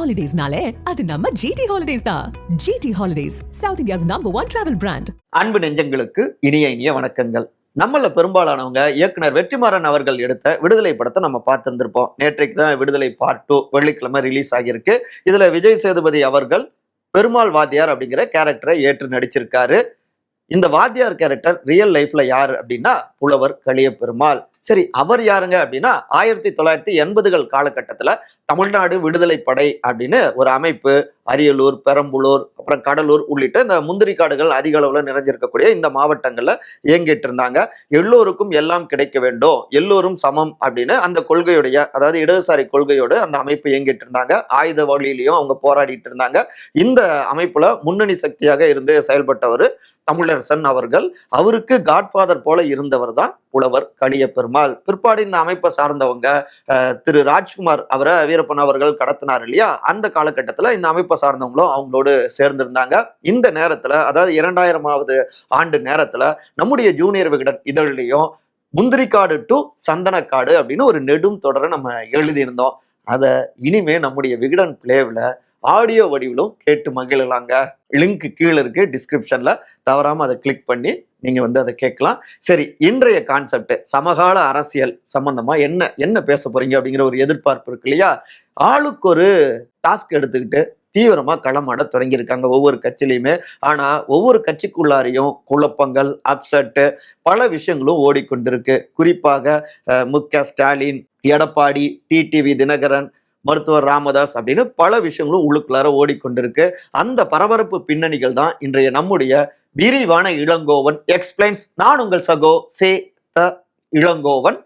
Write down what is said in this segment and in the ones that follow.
ஹாலிடேஸ்னாலே அது நம்ம ஜிடி ஹாலிடேஸ் தான். GT holidays South India's number one travel brand அன்பு நெஞ்சங்களுக்கு இனிய இனிய வணக்கங்கள். நம்மள பெரும்பாலானவங்க இயக்குனர் வெற்றிமாறன் அவர்கள் எடுத்த விடுதலை படத்தை நம்ம பார்த்துருந்துருப்போம். நேற்றைக்கு தான் விடுதலை பார்ட் டூ வெள்ளிக்கிழமை ரிலீஸ் ஆகியிருக்கு. இதுல விஜய் சேதுபதி அவர்கள் பெருமாள் வாத்தியார் அப்படிங்கிற கேரக்டரை ஏற்று நடிச்சிருக்காரு. இந்த வாத்தியார் கேரக்டர் ரியல் லைஃப்ல யார் அப்படின்னா புலவர் களிய பெருமாள் சரி அவர் யாருங்க அப்படின்னா ஆயிரத்தி தொள்ளாயிரத்தி எண்பதுகள் காலகட்டத்தில் தமிழ்நாடு விடுதலை படை அப்படின்னு ஒரு அமைப்பு அரியலூர் பெரம்பலூர் அப்புறம் கடலூர் உள்ளிட்ட இந்த முந்திரி காடுகள் அதிக அளவில் நிறைஞ்சிருக்கக்கூடிய இந்த மாவட்டங்களில் இயங்கிட்டு இருந்தாங்க எல்லோருக்கும் எல்லாம் கிடைக்க வேண்டும் எல்லோரும் சமம் அப்படின்னு அந்த கொள்கையுடைய அதாவது இடதுசாரி கொள்கையோடு அந்த அமைப்பு இயங்கிட்டு இருந்தாங்க ஆயுத வழியிலையும் அவங்க போராடிட்டு இருந்தாங்க இந்த அமைப்புல முன்னணி சக்தியாக இருந்து செயல்பட்டவர் தமிழரசன் அவர்கள். அவருக்கு காட்ஃபாதர் போல இருந்தவர் தான் புலவர் களிய பெருமாள் பிற்பாடு இந்த அமைப்பை சார்ந்தவங்க திரு ராஜ்குமார் அவரை வீரப்பன் அவர்கள் கடத்தினார் இல்லையா? அந்த காலகட்டத்தில் இந்த அமைப்பை சார்ந்தவங்களும் அவங்களோடு சேர்ந்திருந்தாங்க. இந்த நேரத்தில் அதாவது இரண்டாயிரமாவது ஆண்டு நேரத்தில் நம்முடைய ஜூனியர் விகடன் இதழ்லையும் முந்திரிக்காடு டு சந்தனக்காடு அப்படின்னு ஒரு நெடும் தொடரை நம்ம எழுதியிருந்தோம். அதை இனிமே நம்முடைய விகடன் பிளேவில் ஆடியோ வடிவிலும் கேட்டு மகிழலாங்க. லிங்க் கீழே இருக்கு டிஸ்கிரிப்ஷன்ல தவறாம அதை கிளிக் பண்ணி நீங்கள் வந்து அதை கேட்கலாம். சரி இன்றைய கான்செப்ட் சமகால அரசியல் சம்பந்தமா என்ன என்ன பேச போறீங்க அப்படிங்கிற ஒரு எதிர்பார்ப்பு இருக்கு இல்லையா? ஆளுக்கு ஒரு டாஸ்க் எடுத்துக்கிட்டு தீவிரமாக களமாட தொடங்கியிருக்காங்க ஒவ்வொரு கட்சியிலையுமே. ஆனால் ஒவ்வொரு கட்சிக்குள்ளாரையும் குழப்பங்கள் அப்செட்டு பல விஷயங்களும் ஓடிக்கொண்டிருக்கு. குறிப்பாக மு க ஸ்டாலின் எடப்பாடி டிடிவி தினகரன் மருத்துவர் ராமதாஸ் அப்படின்னு பல விஷயங்களும் உள்ளுக்குள்ளார ஓடிக்கொண்டிருக்கு. அந்த பரபரப்பு பின்னணிகள் தான் இன்றைய நம்முடைய விரிவான இளங்கோவன். எக்ஸ்பிளைன்ஸ் நான் உங்கள் சகோ சே த இளங்கோவன்.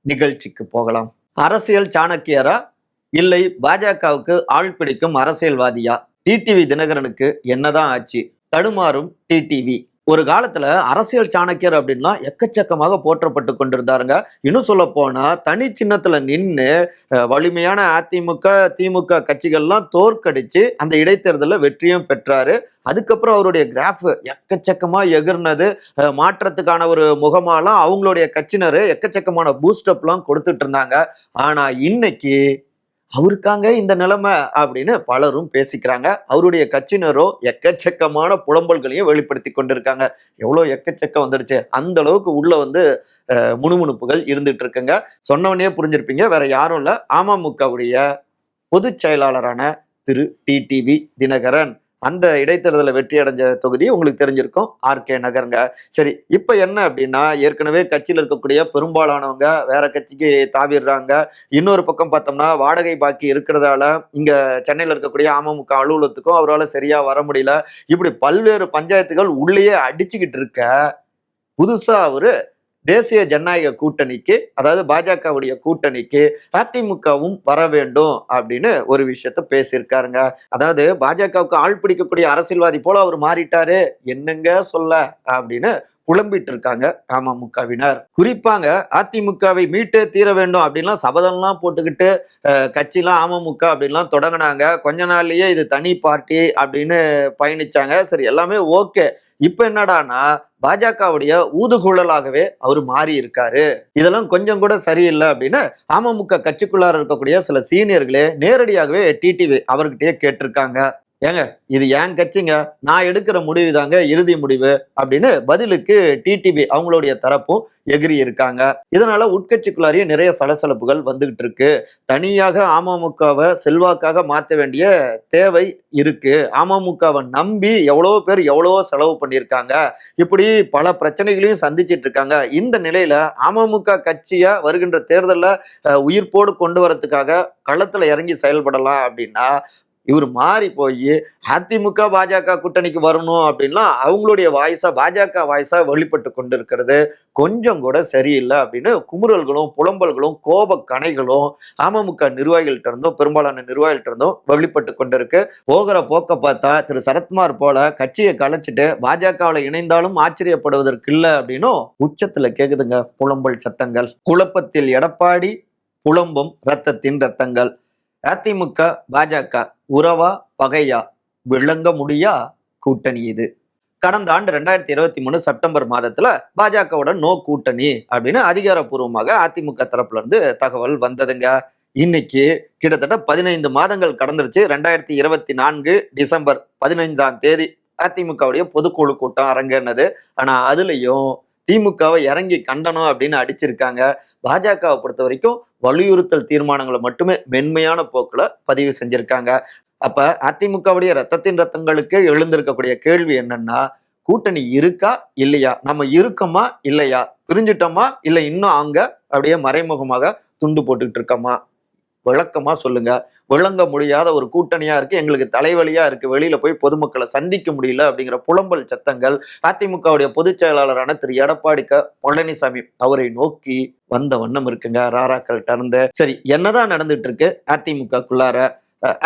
நிகழ்ச்சிக்கு போகலாம். அரசியல் சாணக்கியரா? இல்லை பாஜகவுக்கு ஆள் பிடிக்கும் அரசியல்வாதியா? டிடிவி தினகரனுக்கு என்னதான் ஆச்சு? தடுமாறும் டிடிவி. ஒரு காலத்துல அரசியல் சாணக்கியர் அப்படின்லாம் எக்கச்சக்கமாக போற்றப்பட்டு கொண்டிருந்தாருங்க. இன்னும் சொல்ல போனா தனி சின்னத்துல நின்று வலிமையான அதிமுக திமுக கட்சிகள்லாம் தோற்கடிச்சு அந்த இடைத்தேர்தலில் வெற்றியும் பெற்றாரு. அதுக்கப்புறம் அவருடைய கிராஃப் எக்கச்சக்கமா எகிர்னது. மாற்றத்துக்கான ஒரு முகமாலாம் அவங்களுடைய கட்சினர் எக்கச்சக்கமான பூஸ்டப்லாம் கொடுத்துட்டு இருந்தாங்க. ஆனா இன்னைக்கு அவருக்காங்க இந்த நிலைமை அப்படின்னு பலரும் பேசிக்கிறாங்க. அவருடைய கட்சியினரோ எக்கச்சக்கமான புலம்பல்களையும் வெளிப்படுத்தி கொண்டிருக்காங்க. எவ்வளோ எக்கச்சக்கம் வந்துடுச்சு. அந்த அளவுக்கு உள்ள வந்து முணுமுணுப்புகள் இருந்துட்டு இருக்குங்க. சொன்னவனே புரிஞ்சிருப்பீங்க வேற யாரும் இல்லை. அமமுகவுடைய பொதுச் செயலாளரான திரு டிடிவி தினகரன். அந்த இடைத்தேர்தலில் வெற்றி அடைஞ்ச தொகுதி உங்களுக்கு தெரிஞ்சிருக்கும். ஆர்கே நகருங்க. சரி இப்போ என்ன அப்படின்னா ஏற்கனவே கட்சியில் இருக்கக்கூடிய பெரும்பாலானவங்க வேற கட்சிக்கு தாவிடுறாங்க. இன்னொரு பக்கம் பார்த்தோம்னா வாடகை பாக்கி இருக்கிறதால இங்கே சென்னையில் இருக்கக்கூடிய அமமுக அலுவலகத்துக்கும் அவரால் சரியாக வர முடியல. இப்படி பல்வேறு பஞ்சாயத்துகள் உள்ளேயே அடிச்சுக்கிட்டு இருக்க புதுசாக அவர் தேசிய ஜனநாயக கூட்டணிக்கு அதாவது பாஜகவுடைய கூட்டணிக்கு அதிமுகவும் வர வேண்டும் அப்படின்னு ஒரு விஷயத்த பேசியிருக்காருங்க. அதாவது பாஜகவுக்கு ஆள் பிடிக்கக்கூடிய அரசியல்வாதி போல அவர் மாறிட்டாரு. என்னங்க சொல்ல? அப்படின்னு புலம்பிட்டு இருக்காங்க அமமுகவினர் குறிப்பாங்க அதிமுகவை மீட்டே தீர வேண்டும் அப்படின்லாம் சபதம்லாம் போட்டுக்கிட்டு கட்சிலாம் அமமுக அப்படின்லாம் தொடங்கினாங்க. கொஞ்ச நாள்லயே இது தனி பார்ட்டி அப்படின்னு பயணிச்சாங்க. சரி எல்லாமே ஓகே. இப்போ என்னடானா பாஜகவுடைய ஊதுகுழலாகவே அவர் மாறி இருக்காரு இதெல்லாம் கொஞ்சம் கூட சரியில்லை அப்படின்னு அமமுக கட்சிக்குள்ளார இருக்கக்கூடிய சில சீனியர்களே நேரடியாகவே டிடிவி அவர்கிட்டயே கேட்டிருக்காங்க. ஏங்க இது ஏன் கட்சிங்க? நான் எடுக்கிற முடிவு தாங்க இறுதி முடிவு அப்படின்னு பதிலுக்கு டிடிபி அவங்களுடைய தரப்பும் எகிரி இருக்காங்க. இதனால உட்கட்சிக்குள்ளாரியே நிறைய சலசலப்புகள் வந்துகிட்டு இருக்கு. தனியாக அமமுகவை செல்வாக்காக மாற்ற வேண்டிய தேவை இருக்கு. அமமுகவை நம்பி எவ்வளோ பேர் எவ்வளவோ செலவு பண்ணியிருக்காங்க. இப்படி பல பிரச்சனைகளையும் சந்திச்சிட்டு இருக்காங்க. இந்த நிலையில அமமுக கட்சியை வருகின்ற தேர்தலில் உயிர்ப்போடு கொண்டு வரதுக்காக களத்தில் இறங்கி செயல்படலாம் அப்படின்னா இவர் மாறி போய் அதிமுக பாஜக கூட்டணிக்கு வரணும் அப்படின்லாம் அவங்களுடைய வாய்ஸா பாஜக வாய்ஸா வெளிப்பட்டு கொண்டிருக்கிறது. கொஞ்சம் கூட சரியில்லை அப்படின்னு குமுறல்களும் புலம்பல்களும் கோப கணைகளும் அமமுக நிர்வாகிகள்ட்ட இருந்தும் பெரும்பாலான நிர்வாகிகள்ட்ட இருந்தும் வெளிப்பட்டு கொண்டிருக்கு. போகிற போக்க பார்த்தா திரு. சரத்குமார் போல கட்சியை கலைச்சிட்டு பாஜகவில் இணைந்தாலும் ஆச்சரியப்படுவதற்கு இல்லை அப்படின்னும் உச்சத்துல கேக்குதுங்க புலம்பல் சத்தங்கள். குழப்பத்தில் எடப்பாடி புலம்பும் ரத்தத்தின் ரத்தங்கள். அதிமுக பாஜக உறவா பகையா? விளங்க முடியா? கூட்டணி இது. கடந்த ஆண்டு ரெண்டாயிரத்தி இருபத்தி மூணு செப்டம்பர் மாதத்துல பாஜகவுடன் நோ கூட்டணி அப்படின்னு அதிகாரப்பூர்வமாக அதிமுக தரப்புல இருந்து தகவல் வந்ததுங்க. இன்னைக்கு கிட்டத்தட்ட பதினைந்து மாதங்கள் கடந்துருச்சு. ரெண்டாயிரத்தி இருபத்தி நான்கு டிசம்பர் பதினைந்தாம் தேதி அதிமுகவுடைய பொதுக்குழு கூட்டம் அரங்கேறினது. ஆனா அதுலயும் திமுகவை இறங்கி கண்டனம் அப்படின்னு அடிச்சிருக்காங்க. பாஜகவை பொறுத்த வரைக்கும் வலியுறுத்தல் தீர்மானங்களை மட்டுமே மென்மையான போக்கில் பதிவு செஞ்சிருக்காங்க. அப்ப அதிமுகவுடைய ரத்தத்தின் ரத்தங்களுக்கு எழுந்திருக்கக்கூடிய கேள்வி என்னன்னா கூட்டணி இருக்கா இல்லையா? நம்ம இருக்கோமா இல்லையா? பிரிஞ்சிட்டோமா? இல்லை இன்னும் அங்க அப்படியே மறைமுகமாக துண்டு போட்டுக்கிட்டு இருக்கோமா? விளக்கமாக சொல்லுங்க. விளங்க முடியாத ஒரு கூட்டணியாக இருக்குது எங்களுக்கு தலைவலியாக இருக்குது வெளியில் போய் பொதுமக்களை சந்திக்க முடியல அப்படிங்கிற புலம்பல் சத்தங்கள் அதிமுகவுடைய பொதுச் செயலாளரான திரு. எடப்பாடி க. பழனிசாமி அவரை நோக்கி வந்த வண்ணம் இருக்குங்க. ராராக்கள் டர்ந்து. சரி என்னதான் நடந்துட்டு இருக்கு அதிமுகக்குள்ளார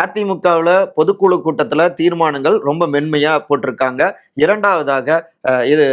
அதிமுகவில் பொதுக்குழு கூட்டத்தில் தீர்மானங்கள் ரொம்ப மென்மையாக போட்டிருக்காங்க. இரண்டாவதாக இது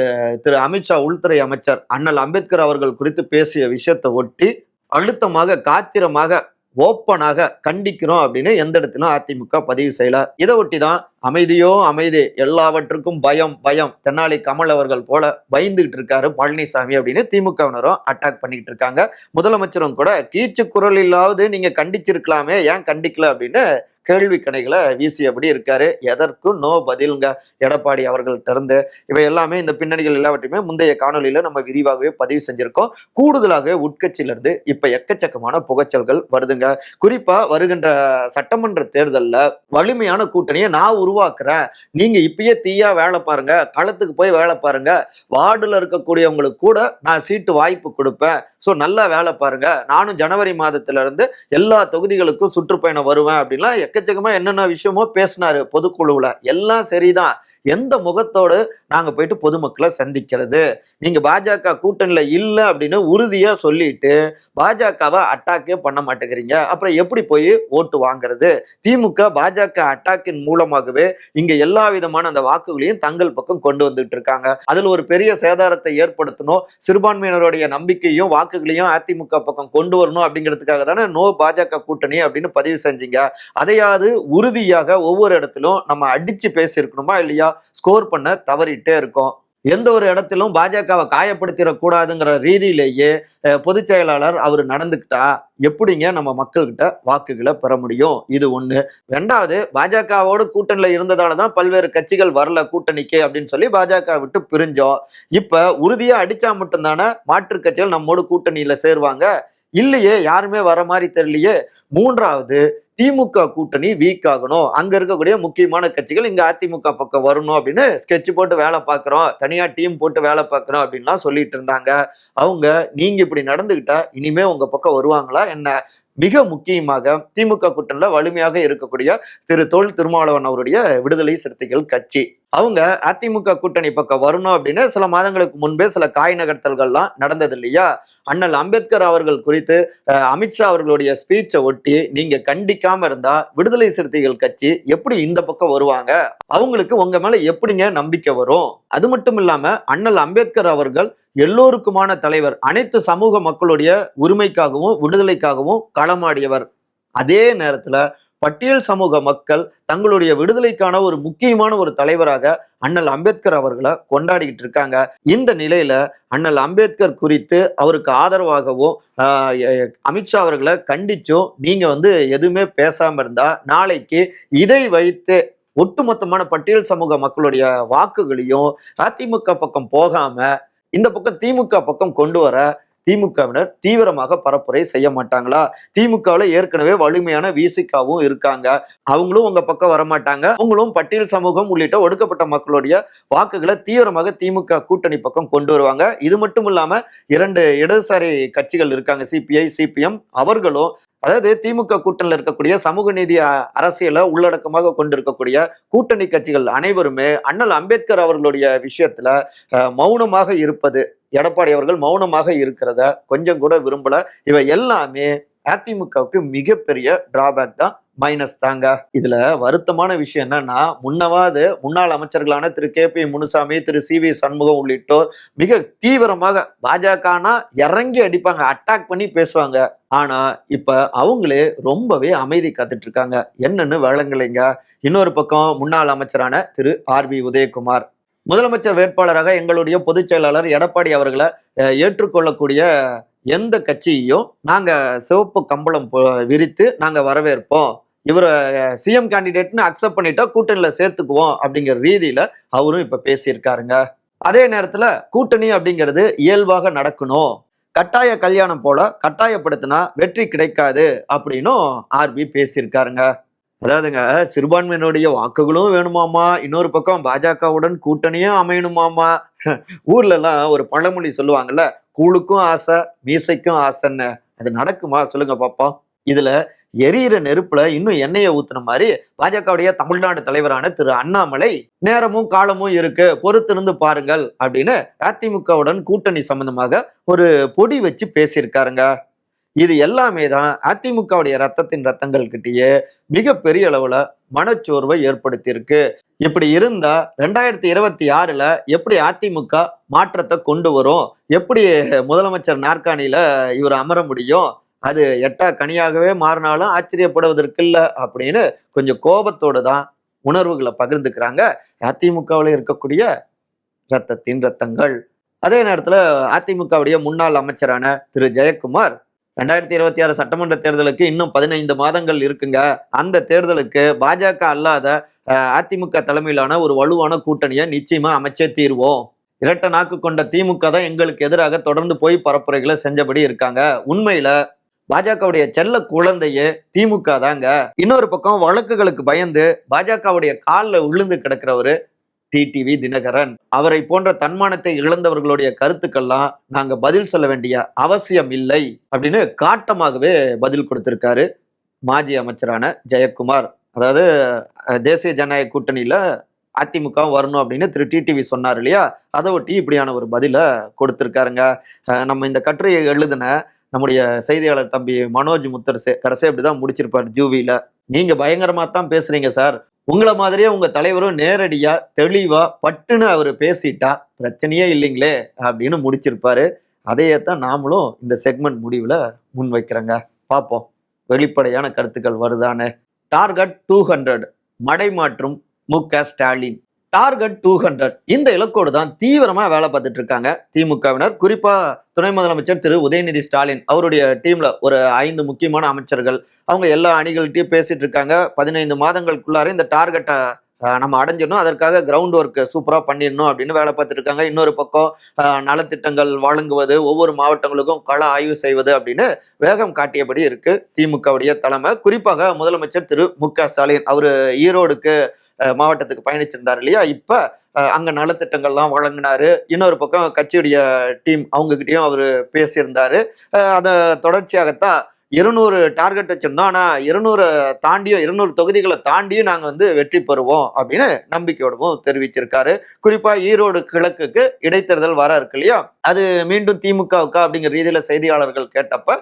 திரு. அமித்ஷா உள்துறை அமைச்சர் அண்ணல் அம்பேத்கர் அவர்கள் குறித்து பேசிய விஷயத்தை ஒட்டி அழுத்தமாக காத்திரமாக ஓப்பனாக கண்டிக்கிறோம் அப்படின்னு எந்த இடத்துல அதிமுக பதிவு செய்யல. இதை ஒட்டி தான் அமைதியோ அமைதி எல்லாவற்றுக்கும் பயம் பயம். தென்னாலி கமல் அவர்கள் போல பயந்துகிட்டு இருக்காரு பழனிசாமி அப்படின்னு திமுகவினரும் அட்டாக் பண்ணிக்கிட்டு இருக்காங்க. முதலமைச்சரும் கூட கீச்சு குரலில்லாவது நீங்க கண்டிச்சிருக்கலாமே ஏன் கண்டிக்கல? அப்படின்னு கேள்வி கணைகளை வீசியபடி இருக்காரு. எதற்கும் நோ பதிலுங்க. எடப்பாடி அவர்கள்ட்ட இருந்து இவை எல்லாமே இந்த பின்னணிகள் எல்லாவற்றையுமே முந்தைய காணொலியில நம்ம விரிவாகவே பதிவு செஞ்சிருக்கோம். கூடுதலாக உட்கட்சியிலிருந்து இப்ப எக்கச்சக்கமான புகைச்சல்கள் வருதுங்க. குறிப்பா வருகின்ற சட்டமன்ற தேர்தலில் வலிமையான கூட்டணியை நான் உருவாக்குறேன் நீங்க இப்பயே தீயா வேலை பாருங்க களத்துக்கு போய் வேலை பாருங்க. வார்டுல இருக்கக்கூடியவங்களுக்கு கூட நான் சீட்டு வாய்ப்பு கொடுப்பேன். ஸோ நல்லா வேலை பாருங்க. நானும் ஜனவரி மாதத்துல இருந்து எல்லா தொகுதிகளுக்கும் சுற்றுப்பயணம் வருவேன் அப்படின்லாம் எக்கச்சக்கமா என்னென்ன விஷயமோ பேசினாரு பொதுக்குழுவில். எல்லாம் சரிதான். எந்த முகத்தோடு நாங்க போயிட்டு பொதுமக்களை சந்திக்கிறது? நீங்க பாஜக கூட்டணியில் இல்லை அப்படின்னு உறுதியா சொல்லிட்டு பாஜகவை அட்டாக்கே பண்ண மாட்டேங்கிறீங்க. அப்புறம் எப்படி போய் ஓட்டு வாங்குறது? திமுக பாஜக அட்டாக்கின் மூலமாகவே இங்க எல்லா விதமான அந்த வாக்குகளையும் தங்கள் பக்கம் கொண்டு வந்துட்டு இருக்காங்க. அதுல ஒரு பெரிய சேதாரத்தை ஏற்படுத்தணும். சிறுபான்மையினருடைய நம்பிக்கையும் வாக்குகளையும் அதிமுக பக்கம் கொண்டு வரணும் அப்படிங்கிறதுக்காக தானே நோ பாஜக கூட்டணி அப்படின்னு பதிவு செஞ்சீங்க. அதையாவது உறுதியாக ஒவ்வொரு இடத்திலும் நம்ம அடிச்சு பேசியிருக்கணுமா இல்லையா? ஸ்கோர் பண்ண தவறிட்டே இருக்கோம். எந்த ஒரு இடத்திலும் பாஜகவை காயப்படுத்திடக்கூடாதுங்கிற ரீதியிலேயே பொதுச் செயலாளர் அவர் நடந்துக்கிட்டா எப்படிங்க நம்ம மக்கள்கிட்ட வாக்குகளை பெற முடியும்? இது ஒன்று ரெண்டாவது பாஜகவோடு கூட்டணியில் இருந்ததால தான் பல்வேறு கட்சிகள் வரல கூட்டணிக்கு அப்படின்னு சொல்லி பாஜக விட்டு பிரிஞ்சோம். இப்போ உறுதியாக அடித்தா மட்டும்தானே மாற்றுக் கட்சிகள் நம்மோடு கூட்டணியில் சேருவாங்க? இல்லையே யாருமே வர மாதிரி தெரியலையே. மூன்றாவது திமுக கூட்டணி வீக் ஆகணும். அங்க இருக்கக்கூடிய முக்கியமான கட்சிகள் இங்க அதிமுக பக்கம் வரணும் அப்படின்னு ஸ்கெட்ச் போட்டு வேலை பார்க்குறோம். தனியா டீம் போட்டு வேலை பார்க்குறோம் அப்படின்லாம் சொல்லிட்டு இருந்தாங்க. அவங்க நீங்க இப்படி நடந்துகிட்டா இனிமே உங்க பக்கம் வருவாங்களா என்ன? மிக முக்கியமாக திமுக கூட்டணியில் வலிமையாக இருக்கக்கூடிய திரு தொல் திருமாவளவன் அவருடைய விடுதலை சிறுத்தைகள் கட்சி. அவங்க அதிமுக கூட்டணி பக்கம் வரணும் அப்படின்னு சில மாதங்களுக்கு முன்பே சில காய் நகர்த்தல்கள்லாம் நடந்தது இல்லையா? அண்ணல் அம்பேத்கர் அவர்கள் குறித்து அமித்ஷா அவர்களுடைய ஸ்பீச்சை ஒட்டி நீங்க கண்டிக்காம இருந்தா விடுதலை சிறுத்தைகள் கட்சி எப்படி இந்த பக்கம் வருவாங்க? அவங்களுக்கு உங்க மேல எப்படிங்க நம்பிக்கை வரும்? அது மட்டும் இல்லாம அண்ணல் அம்பேத்கர் அவர்கள் எல்லோருக்குமான தலைவர் அனைத்து சமூக மக்களுடைய உரிமைக்காகவும் விடுதலைக்காகவும் களமாடியவர். அதே நேரத்துல பட்டியல் சமூக மக்கள் தங்களுடைய விடுதலைக்கான ஒரு முக்கியமான ஒரு தலைவராக அண்ணல் அம்பேத்கர் அவர்களை கொண்டாடிக்கிட்டு இருக்காங்க. இந்த நிலையில அண்ணல் அம்பேத்கர் குறித்து அவருக்கு ஆதரவாகவும் அமித்ஷா அவர்களை கண்டிச்சும் நீங்க வந்து எதுவுமே பேசாம இருந்தா நாளைக்கு இதை வைத்து ஒட்டுமொத்தமான பட்டியல் சமூக மக்களுடைய வாக்குகளையும் அதிமுக பக்கம் போகாம இந்த பக்கம் திமுக பக்கம் கொண்டு வர திமுகவினர் தீவிரமாக பரப்புரை செய்ய மாட்டாங்களா? திமுகவில் ஏற்கனவே வலிமையான விசிகாவும் இருக்காங்க. அவங்களும் உங்க பக்கம் வரமாட்டாங்க. அவங்களும் பட்டியல் சமூகம் உள்ளிட்ட ஒடுக்கப்பட்ட மக்களுடைய வாக்குகளை தீவிரமாக திமுக கூட்டணி பக்கம் கொண்டு வருவாங்க. இது மட்டும் இல்லாம இரண்டு இடதுசாரி கட்சிகள் இருக்காங்க. சிபிஐ சிபிஎம் அவர்களும் அதாவது திமுக கூட்டணியில் இருக்கக்கூடிய சமூக நீதி அரசியலை உள்ளடக்கமாக கொண்டிருக்கக்கூடிய கூட்டணி கட்சிகள் அனைவருமே அண்ணல் அம்பேத்கர் அவர்களுடைய விஷயத்துல மௌனமாக இருப்பது எடப்பாடி அவர்கள் மௌனமாக இருக்கிறத கொஞ்சம் கூட விரும்பல. இவை எல்லாமே அதிமுகவுக்கு மிகப்பெரிய டிராபேக் தான் மைனஸ் தாங்க. இதுல வருத்தமான விஷயம் என்னன்னா முன்னவாது முன்னாள் அமைச்சர்களான Thiru. K. P. Munusamy Thiru. C. V. Shanmugam உள்ளிட்டோர் மிக தீவிரமாக பாஜகனா இறங்கி அடிப்பாங்க அட்டாக் பண்ணி பேசுவாங்க. ஆனா இப்ப அவங்களே ரொம்பவே அமைதி காத்துட்டு இருக்காங்க. என்னன்னு வழங்கலைங்க இன்னொரு பக்கம் முன்னாள் அமைச்சரான திரு. ஆர். பி. உதயகுமார். முதலமைச்சர் வேட்பாளராக எங்களுடைய பொதுச் செயலாளர் எடப்பாடி அவர்களை ஏற்றுக்கொள்ளக்கூடிய எந்த கட்சியையும் நாங்கள் சிவப்பு கம்பளம் போ- விரித்து நாங்கள் வரவேற்போம். இவரை சிஎம் கேண்டிடேட்னு அக்செப்ட் பண்ணிட்டா கூட்டணியில் சேர்த்துக்குவோம் அப்படிங்கிற ரீதியில் அவரும் இப்போ பேசியிருக்காருங்க. அதே நேரத்தில் கூட்டணி அப்படிங்கிறது இயல்பாக நடக்கணும். கட்டாய கல்யாணம் போல கட்டாயப்படுத்தினா வெற்றி கிடைக்காது அப்படின்னும் ஆர்பி பேசியிருக்காருங்க. அதாவதுங்க சிறுபான்மையினுடைய வாக்குகளும் வேணுமாமா இன்னொரு பக்கம் பாஜகவுடன் கூட்டணியும் அமையணுமாமா ஊர்ல எல்லாம் ஒரு பழமொழி சொல்லுவாங்கல்ல கூழுக்கும் ஆசை மீசைக்கும் ஆசைன்னு. அது நடக்குமா? சொல்லுங்க பாப்போம் இதுல எரியிற நெருப்புல இன்னும் எண்ணெயை ஊத்துன மாதிரி பாஜகவுடைய தமிழ்நாடு தலைவரான திரு அண்ணாமலை நேரமும் காலமும் இருக்கு பொறுத்திருந்து பாருங்கள் அப்படின்னு அதிமுகவுடன் கூட்டணி சம்பந்தமாக ஒரு பொடி வச்சு பேசியிருக்காருங்க. இது எல்லாமே தான் அதிமுகவுடைய ரத்தத்தின் ரத்தங்கள் கிட்டேயே மிகப்பெரிய அளவுல மனச்சோர்வை ஏற்படுத்தியிருக்கு. இப்படி இருந்தா ரெண்டாயிரத்தி இருபத்தி ஆறுல எப்படி அதிமுக மாற்றத்தை கொண்டு வரும்? எப்படி முதலமைச்சர் நாற்காணியில இவர் அமர முடியும்? அது எட்டா கனியாகவே மாறினாலும் ஆச்சரியப்படுவதற்கு இல்லை அப்படின்னு கொஞ்சம் கோபத்தோடு தான் உணர்வுகளை பகிர்ந்துக்கிறாங்க அதிமுகவில் இருக்கக்கூடிய ரத்தத்தின் ரத்தங்கள். அதே நேரத்தில் அதிமுகவுடைய முன்னாள் அமைச்சரான திரு. ஜெயக்குமார் ரெண்டாயிரத்தி இருபத்தி ஆறு சட்டமன்ற தேர்தலுக்கு இன்னும் பதினைந்து மாதங்கள் இருக்குங்க. அந்த தேர்தலுக்கு பாஜக அல்லாத அதிமுக தலைமையிலான ஒரு வலுவான கூட்டணியை நிச்சயமா அமைச்சே தீர்வோம். இரட்டை நாக்கு கொண்ட திமுக தான் எங்களுக்கு எதிராக தொடர்ந்து போய் பரப்புரைகளை செஞ்சபடி இருக்காங்க. உண்மையில பாஜகவுடைய செல்ல குழந்தையே திமுக தாங்க. இன்னொரு பக்கம் வழக்குகளுக்கு பயந்து பாஜகவுடைய காலில் விழுந்து கிடக்கிறவரு டிடிவி தினகரன் அவரை போன்ற தன்மானத்தை இழந்தவர்களுடைய கருத்துக்கள்லாம் நாங்க பதில் சொல்ல வேண்டிய அவசியம் இல்லை அப்படின்னு காட்டமாகவே பதில் கொடுத்திருக்காரு மாஜி அமைச்சரான ஜெயக்குமார். அதாவது தேசிய ஜனநாயக கூட்டணியில அதிமுக வரணும் அப்படின்னு திரு டிடிவி சொன்னார் இல்லையா? அதை ஒட்டி இப்படியான ஒரு பதிலை கொடுத்துருக்காருங்க. நம்ம இந்த கட்டுரையை எழுதின நம்முடைய செய்தியாளர் தம்பி மனோஜ் முத்தரசே கடைசி அப்படிதான் முடிச்சிருப்பார் ஜூவியில நீங்க பயங்கரமா தான் பேசுறீங்க சார். உங்களை மாதிரியே உங்க தலைவரும் நேரடியா தெளிவா பட்டுன்னு அவர் பேசிட்டா பிரச்சனையே இல்லைங்களே அப்படின்னு முடிச்சிருப்பாரு. அதையே தான் நாமளும் இந்த செக்மெண்ட் முடிவில் முன் வைக்கிறோங்க பார்ப்போம். வெளிப்படையான கருத்துக்கள் வருதானே டார்கெட் டூ ஹண்ட்ரட் மடை மாற்றும் மு க ஸ்டாலின். டார்கெட் டூ ஹண்ட்ரட் இந்த இலக்கோடு தான் தீவிரமா வேலை பார்த்துட்டு இருக்காங்க. திமுகவினர் குறிப்பா துணை முதலமைச்சர் திரு. உதயநிதி ஸ்டாலின் அவருடைய டீம்ல ஒரு ஐந்து முக்கியமான அமைச்சர்கள். அவங்க எல்லா அணிகள்கிட்டயும் பேசிட்டு இருக்காங்க. பதினைந்து மாதங்களுக்குள்ளார இந்த டார்கெட்டை நம்ம அடைஞ்சிடணும். அதற்காக கிரவுண்ட் ஒர்க் சூப்பராக பண்ணிடணும் அப்படின்னு வேலை பார்த்துட்டு இருக்காங்க. இன்னொரு பக்கம் நலத்திட்டங்கள் வழங்குவது ஒவ்வொரு மாவட்டங்களுக்கும் கள ஆய்வு செய்வது அப்படின்னு வேகம் காட்டியபடி இருக்கு. திமுகவுடைய தலைமை குறிப்பாக முதலமைச்சர் திரு. மு க ஸ்டாலின் அவரு ஈரோடுக்கு மாவட்டத்துக்கு பயணிச்சிருந்தார் இல்லையா? இப்போ அங்கே அங்க நலத்திட்டங்கள்லாம் வழங்கினாரு. இன்னொரு பக்கம் கட்சியுடைய டீம் அவங்ககிட்டயும் அவர் பேசியிருந்தாரு. அதை தொடர்ச்சியாகத்தான் இருநூறு டார்கெட் வச்சுருந்தோம். ஆனால் இருநூறு தாண்டியும் இருநூறு தொகுதிகளை தாண்டியும் நாங்கள் வந்து வெற்றி பெறுவோம் அப்படின்னு நம்பிக்கையோடவும் தெரிவிச்சிருக்காரு. குறிப்பாக ஈரோடு கிழக்குக்கு இடைத்தேர்தல் வர இருக்கு இல்லையா? அது மீண்டும் திமுகவுக்கா அப்படிங்கிற ரீதியில் செய்தியாளர்கள் கேட்டப்ப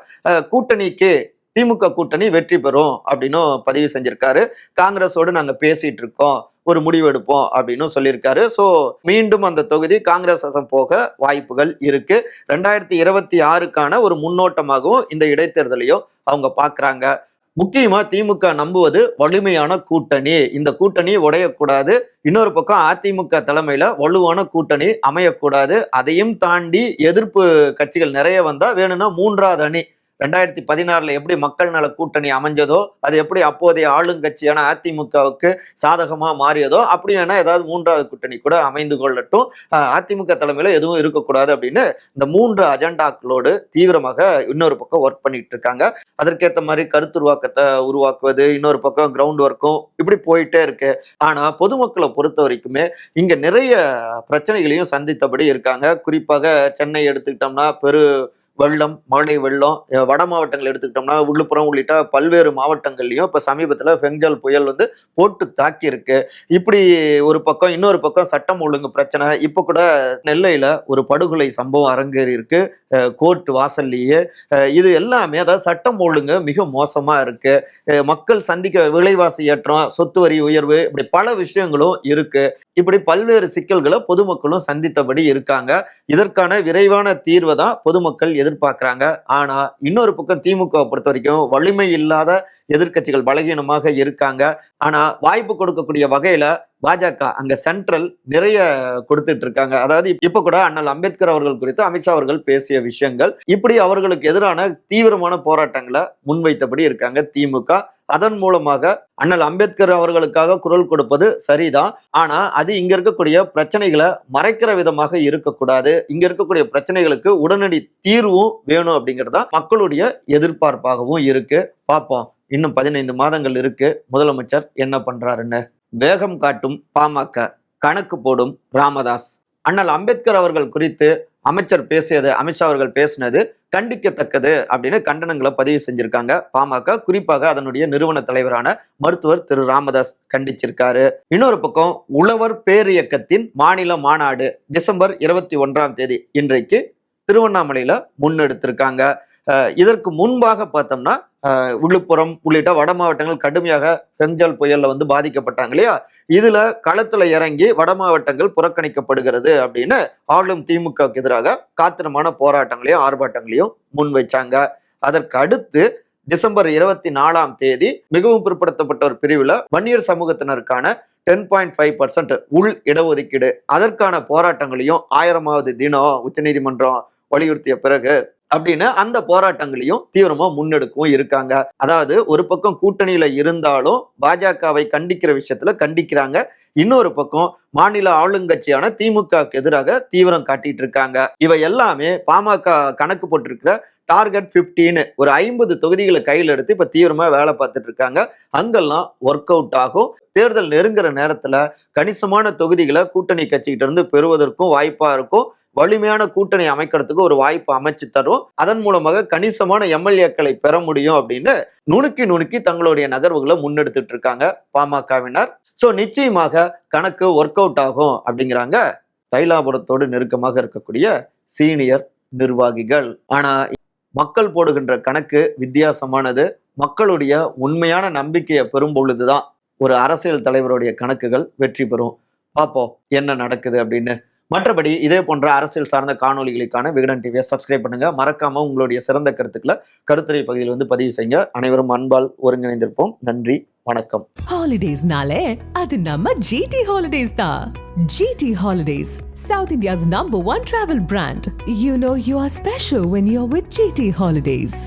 கூட்டணிக்கு திமுக கூட்டணி வெற்றி பெறும் அப்படின்னும் பதிவு செஞ்சிருக்காரு. காங்கிரஸோடு நாங்கள் பேசிட்டு இருக்கோம் ஒரு முடிவு எடுப்போம் அப்படின்னு சொல்லியிருக்காரு. ஸோ மீண்டும் அந்த தொகுதி காங்கிரஸ் வசம் போக வாய்ப்புகள் இருக்கு. ரெண்டாயிரத்தி இருபத்தி ஆறுக்கான ஒரு முன்னோட்டமாகவும் இந்த இடைத்தேர்தலையும் அவங்க பார்க்குறாங்க முக்கியமா திமுக நம்புவது வலிமையான கூட்டணி. இந்த கூட்டணி உடையக்கூடாது. இன்னொரு பக்கம் அதிமுக தலைமையில வலுவான கூட்டணி அமையக்கூடாது. அதையும் தாண்டி எதிர்ப்பு கட்சிகள் நிறைய வந்தா வேணும்னா மூன்றாவது அணி ரெண்டாயிரத்தி பதினாறுல எப்படி மக்கள் நல கூட்டணி அமைஞ்சதோ அது எப்படி அப்போதைய ஆளுங்கட்சியான அதிமுகவுக்கு சாதகமாக மாறியதோ அப்படி வேணா ஏதாவது மூன்றாவது கூட்டணி கூட அமைந்து கொள்ளட்டும். அதிமுக தலைமையில் எதுவும் இருக்கக்கூடாது அப்படின்னு இந்த மூன்று அஜெண்டாக்களோடு தீவிரமாக இன்னொரு பக்கம் ஒர்க் பண்ணிட்டு இருக்காங்க அதற்கேற்ற மாதிரி கருத்துருவாக்கத்தை உருவாக்குவது இன்னொரு பக்கம் கிரவுண்ட் ஒர்க்கும் இப்படி போயிட்டே இருக்கு. ஆனா பொதுமக்களை பொறுத்த வரைக்குமே இங்க நிறைய பிரச்சனைகளையும் சந்தித்தபடி இருக்காங்க. குறிப்பாக சென்னை எடுத்துக்கிட்டோம்னா பெரு வெள்ளம் மழை வெள்ளம் வட மாவட்டங்கள் எடுத்துக்கிட்டோம்னா விழுப்புரம் உள்ளிட்ட பல்வேறு மாவட்டங்கள்லையும் இப்போ சமீபத்தில் பெங்கால் புயல் வந்து போட்டு தாக்கியிருக்கு. இப்படி ஒரு பக்கம் இன்னொரு பக்கம் சட்டம் ஒழுங்கு பிரச்சனை. இப்போ கூட நெல்லையில் ஒரு படுகொலை சம்பவம் அரங்கேறி இருக்கு கோர்ட் வாசல்லையே. இது எல்லாமே அதாவது சட்டம் ஒழுங்கு மிக மோசமாக இருக்கு. மக்கள் சந்திக்க விலைவாசி ஏற்றம் சொத்து வரி உயர்வு இப்படி பல விஷயங்களும் இருக்கு. இப்படி பல்வேறு சிக்கல்களை பொதுமக்களும் சந்தித்தபடி இருக்காங்க. இதற்கான விரைவான தீர்வை தான் பொதுமக்கள் எதிர்பார்க்குறாங்க. ஆனா இன்னொரு பக்கம் திமுக பொறுத்த வரைக்கும் வலிமை இல்லாத எதிர்க்கட்சிகள் பலகீனமாக இருக்காங்க. ஆனா வாய்ப்பு கொடுக்கக்கூடிய வகையில பாஜக அங்க சென்ட்ரல் நிறைய கொடுத்துட்டு இருக்காங்க. அதாவது இப்ப கூட அண்ணல் அம்பேத்கர் அவர்கள் குறித்து அமித்ஷா அவர்கள் பேசிய விஷயங்கள் இப்படி அவர்களுக்கு எதிரான தீவிரமான போராட்டங்களை முன்வைத்தபடி இருக்காங்க திமுக. அதன் மூலமாக அண்ணல் அம்பேத்கர் அவர்களுக்காக குரல் கொடுப்பது சரிதான். ஆனா அது இங்க இருக்கக்கூடிய பிரச்சனைகளை மறைக்கிற விதமாக இருக்கக்கூடாது. இங்க இருக்கக்கூடிய பிரச்சனைகளுக்கு உடனடி தீர்வும் வேணும் அப்படிங்கிறது தான் மக்களுடைய எதிர்பார்ப்பாகவும் இருக்கு. பார்ப்போம் இன்னும் பதினைந்து மாதங்கள் இருக்கு. முதலமைச்சர் என்ன பண்றாருன்னு. வேகம் காட்டும் பாமக கணக்கு போடும் ராமதாஸ். அண்ணல் அம்பேத்கர் அவர்கள் குறித்து அமைச்சர் பேசியது அமித்ஷா அவர்கள் பேசினது கண்டிக்கத்தக்கது அப்படின்னு கண்டனங்களை பதிவு செஞ்சிருக்காங்க. பாமக குறிப்பாக அதனுடைய நிறுவன தலைவரான மருத்துவர் திரு ராமதாஸ் கண்டிச்சிருக்காரு. இன்னொரு பக்கம் உழவர் பேரியக்கத்தின் மாநில மாநாடு டிசம்பர் இருபத்தி ஒன்றாம் தேதி இன்றைக்கு திருவண்ணாமலையில முன்னெடுத்திருக்காங்க. இதற்கு முன்பாக பார்த்தோம்னா விழுப்புரம் உள்ளிட்ட வட மாவட்டங்கள் கடுமையாக பெஞ்சல் புயல்ல வந்து பாதிக்கப்பட்டாங்க இல்லையா? இதுல களத்துல இறங்கி வட மாவட்டங்கள் புறக்கணிக்கப்படுகிறது அப்படின்னு ஆளும் திமுகவுக்கு எதிராக காத்திரமான போராட்டங்களையும் ஆர்ப்பாட்டங்களையும் முன் வச்சாங்க அதற்கு அடுத்து டிசம்பர் இருபத்தி நாலாம் தேதி மிகவும் பிற்படுத்தப்பட்ட ஒரு பிரிவுல வன்னியர் சமூகத்தினருக்கான டென் பாயிண்ட் ஃபைவ் பர்சன்ட் உள் இடஒதுக்கீடு. அதற்கான போராட்டங்களையும் ஆயிரமாவது தினம் உச்சநீதிமன்றம் வலியுறுத்திய பிறகு அப்படின்னு அந்த போராட்டங்களையும் தீவிரமா முன்னெடுக்கவும் இருக்காங்க. அதாவது ஒரு பக்கம் கூட்டணியில இருந்தாலும் பாஜகவை கண்டிக்கிற விஷயத்துல கண்டிக்கிறாங்க. இன்னொரு பக்கம் மாநில ஆளுங்கட்சியான திமுகவுக்கு எதிராக தீவிரம் காட்டிட்டு இருக்காங்க. இவை எல்லாமே பாமக கணக்கு போட்டிருக்கிற டார்கெட் 15 ஒரு ஐம்பது தொகுதிகளை கையில் எடுத்து இப்ப தீவிரமா வேலை பார்த்துட்டு இருக்காங்க. அங்கெல்லாம் ஒர்க் அவுட் ஆகும். தேர்தல் நெருங்குற நேரத்துல கணிசமான தொகுதிகளை கூட்டணி கட்சிகிட்ட இருந்து பெறுவதற்கும் வாய்ப்பா இருக்கும். வலிமையான கூட்டணி அமைக்கிறதுக்கு ஒரு வாய்ப்பு அமைச்சு தரும். அதன் மூலமாக கணிசமான எம்எல்ஏக்களை பெற முடியும் அப்படின்னு நுணுக்கி நுணுக்கி தங்களுடைய நகர்வுகளை முன்னெடுத்துட்டு இருக்காங்க பாமகவினர். சோ நிச்சயமாக கணக்கு ஒர்க் அவுட் ஆகும் அப்படிங்கிறாங்க தைலாபுரத்தோடு நெருக்கமாக இருக்கக்கூடிய சீனியர் நிர்வாகிகள். ஆனா மக்கள் போடுகின்ற கணக்கு வித்தியாசமானது. மக்களுடைய உண்மையான நம்பிக்கையை பெறும் பொழுதுதான் ஒரு அரசியல் தலைவருடைய கணக்குகள் வெற்றி பெறும். பார்ப்போம் என்ன நடக்குது அப்படின்னு மற்றபடி இதே போன்ற அரசியல் சார்ந்த காணொளிகளுக்கான விகடன் டிவியை சப்ஸ்கிரைப் பண்ணுங்க. மறக்காம உங்களுடைய சிறந்த கருத்துக்களை கருத்துரை பகுதியில் வந்து பதிவு செய்யுங்க. அனைவரும் அன்பால் ஒருங்கிணைந்திருப்போம். நன்றி வணக்கம். ஹாலிடேஸ்னாலே அது நம்ம ஜிடி ஹாலிடேஸ் தான் GT holidays South India's number one travel brand you know you are special when you are with GT holidays